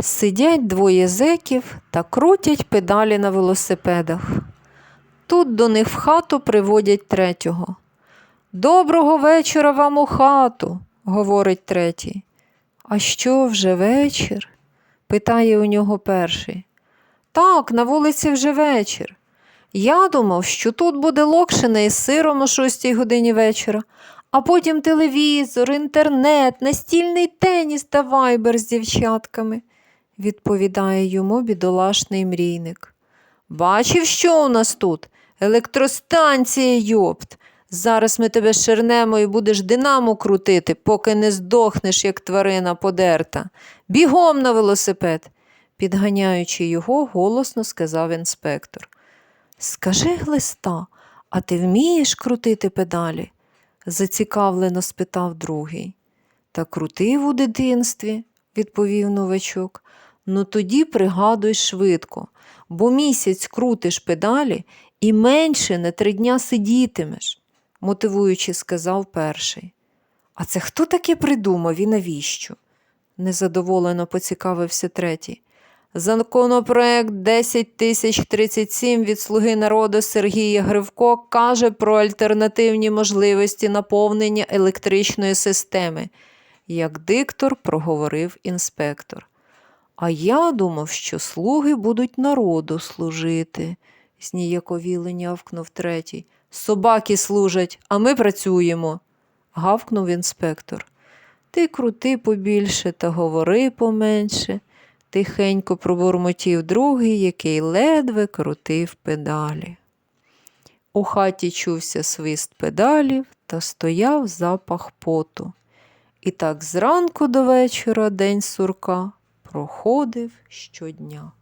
Сидять двоє зеків та крутять педалі на велосипедах. Тут до них в хату приводять третього. Доброго вечора вам у хату, говорить третій. А що вже вечір? питає у нього перший. Так, на вулиці вже вечір. Я думав, що тут буде локшина із сиром о шостій годині вечора, а потім телевізор, інтернет, настільний теніс та вайбер з дівчатками, відповідає йому бідолашний мрійник. Бачив, що у нас тут? Електростанція, йопт. Зараз ми тебе шернемо і будеш динамо крутити, поки не здохнеш, як тварина подерта. Бігом на велосипед, підганяючи його, голосно сказав інспектор. Скажи, глиста, а ти вмієш крутити педалі? зацікавлено спитав другий. Та крутив у дитинстві, відповів новачок. Ну тоді пригадуй швидко, бо місяць крутиш педалі і менше на три дня сидітимеш, мотивуючи, сказав перший. А це хто таке придумав і навіщо? незадоволено поцікавився третій. Законопроект 10037 від Слуги народу Сергія Гривко каже про альтернативні можливості наповнення електричної системи, як диктор проговорив інспектор. А я думав, що слуги будуть народу служити, зніяковіло нявкнув третій. Собаки служать, а ми працюємо, гавкнув інспектор. Ти крути побільше та говори поменше, тихенько пробурмотів другий, який ледве крутив педалі. У хаті чувся свист педалів та стояв запах поту. І так зранку до вечора день сурка проходив щодня.